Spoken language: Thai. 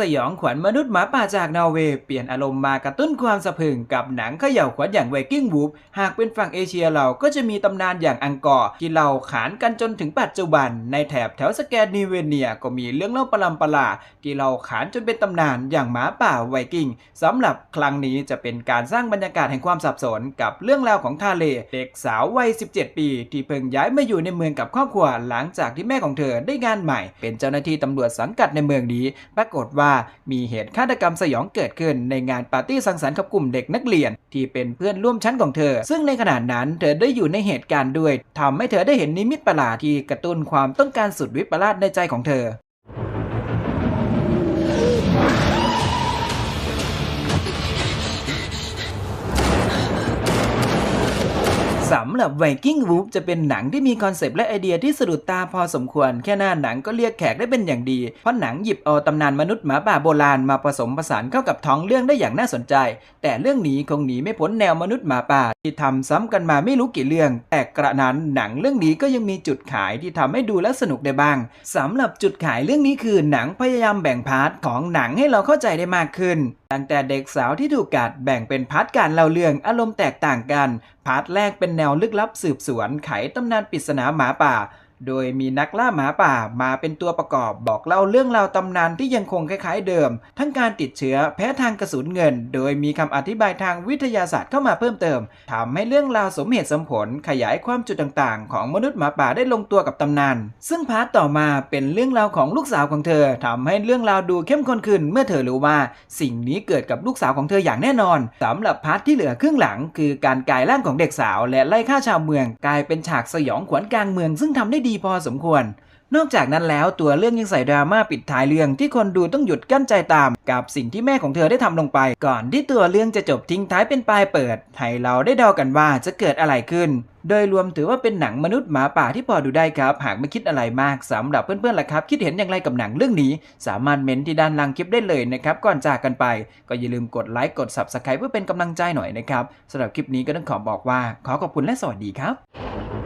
สยองขวัญมนุษย์หมาป่าจากนอร์เวย์เปลี่ยนอารมณ์มากระตุ้นความสะพรึงกับหนังเขย่าขวัญอย่างไวกิ้งวูฟหากเป็นฝั่งเอเชียเราก็จะมีตำนานอย่างอังกอร์ที่เราขานกันจนถึงปัจจุบัน ในแถบแถวสแกนดิเวเนียก็มีเรื่องเล่าประหลำประหลาดที่เราขานจนเป็นตำนานอย่างหมาป่าไวกิ้งสำหรับครั้งนี้จะเป็นการสร้างบรรยากาศแห่งความสับสนกับเรื่องราวของทาเลเด็กสาววัย 17 ปี ที่เพิ่งย้ายมาอยู่ในเมืองกับครอบครัวหลังจากที่แม่ของเธอได้งานใหม่ เป็นเจ้าหน้าที่ตำรวจสังกัดในเมืองนี้ ปรากฏว่ามีเหตุฆาตกรรมสยองเกิดขึ้นในงานปาร์ตี้สังสรรค์กับกลุ่มเด็กนักเรียน ที่เป็นเพื่อนร่วมชั้นของเธอ ซึ่งในขณะนั้นเธอได้อยู่ในเหตุการณ์ด้วยทำให้เธอได้เห็นนิมิตประหลาดที่กระตุ้นความต้องการสุดวิปลาสในใจของเธอ สำหรับ Viking Wolf จะเป็นหนังที่มีคอนเซปต์และไอเดียที่สะดุดตาพอสมควร แค่หน้าหนังก็เรียกแขกได้เป็นอย่างดี เพราะหนังหยิบเอาตำนานมนุษย์หมาป่าโบราณมาผสมผสานเข้ากับท้องเรื่องได้อย่างน่าสนใจ แต่เรื่องนี้คงหนีไม่พ้นแนวมนุษย์หมาป่า ที่ทำซ้ำกันมาไม่รู้กี่เรื่อง แต่กระนั้นหนังเรื่องนี้ก็ยังมีจุดขายที่ทำให้ดูและสนุกได้บ้างสำหรับจุดขายเรื่องนี้คือหนังพยายามแบ่งพาร์ทของหนังให้เราเข้าใจได้มากขึ้น ตั้งแต่เด็กสาวที่ถูกกัดแบ่งเป็นพาร์ทการเล่าเรื่องอารมณ์แตกต่างกัน พาร์ทแรกเป็นแนวลึกลับสืบสวนไขตำนานปริศนาหมาป่า โดยมีนักล่าหมาป่ามาเป็นตัวประกอบบอกเล่าเรื่องราวตำนานที่ยังคงคล้ายๆเดิม ทั้งการติดเชื้อแพ้ทางกระสุนเงิน โดยมีคำอธิบายทางวิทยาศาสตร์เข้ามาเพิ่มเติมทำให้เรื่องราวสมเหตุสมผลขยายความจุดต่างๆ ของมนุษย์หมาป่าได้ลงตัวกับตำนาน ซึ่งพาร์ทต่อมาเป็นเรื่องราวของลูกสาวของเธอทำให้เรื่องราวดูเข้มข้นขึ้น เมื่อเธอรู้ว่าสิ่งนี้เกิดกับลูกสาวของเธออย่างแน่นอนสำหรับพาร์ทที่เหลือครึ่งหลัง คือการกลายร่างของเด็กสาว และไล่ฆ่าชาวเมือง กลายเป็นฉากสยองขวัญกลางเมืองซึ่งทำได้ดีพอสมควร นอกจากนั้นแล้วตัวเรื่องยังใส่ดราม่าปิดท้ายเรื่องที่คนดูต้องหยุดกั้นใจตาม กับสิ่งที่แม่ของเธอได้ทำลงไป ก่อนที่ตัวเรื่องจะจบทิ้งท้ายเป็นปลายเปิดให้เราได้เดากันว่าจะเกิดอะไรขึ้น โดยรวมถือว่าเป็นหนังมนุษย์หมาป่าที่พอดูได้ครับ หากไม่คิดอะไรมากสำหรับเพื่อนๆล่ะครับ คิดเห็นอย่างไรกับหนังเรื่องนี้ สามารถเม้นที่ด้านล่างคลิปได้เลยนะครับก่อนจากกันไป ก็อย่าลืมกดไลค์กด subscribe เพื่อเป็นกำลังใจหน่อยนะครับสำหรับคลิปนี้ก็ต้องขอบอกว่า ขอขอบคุณและสวัสดีครับ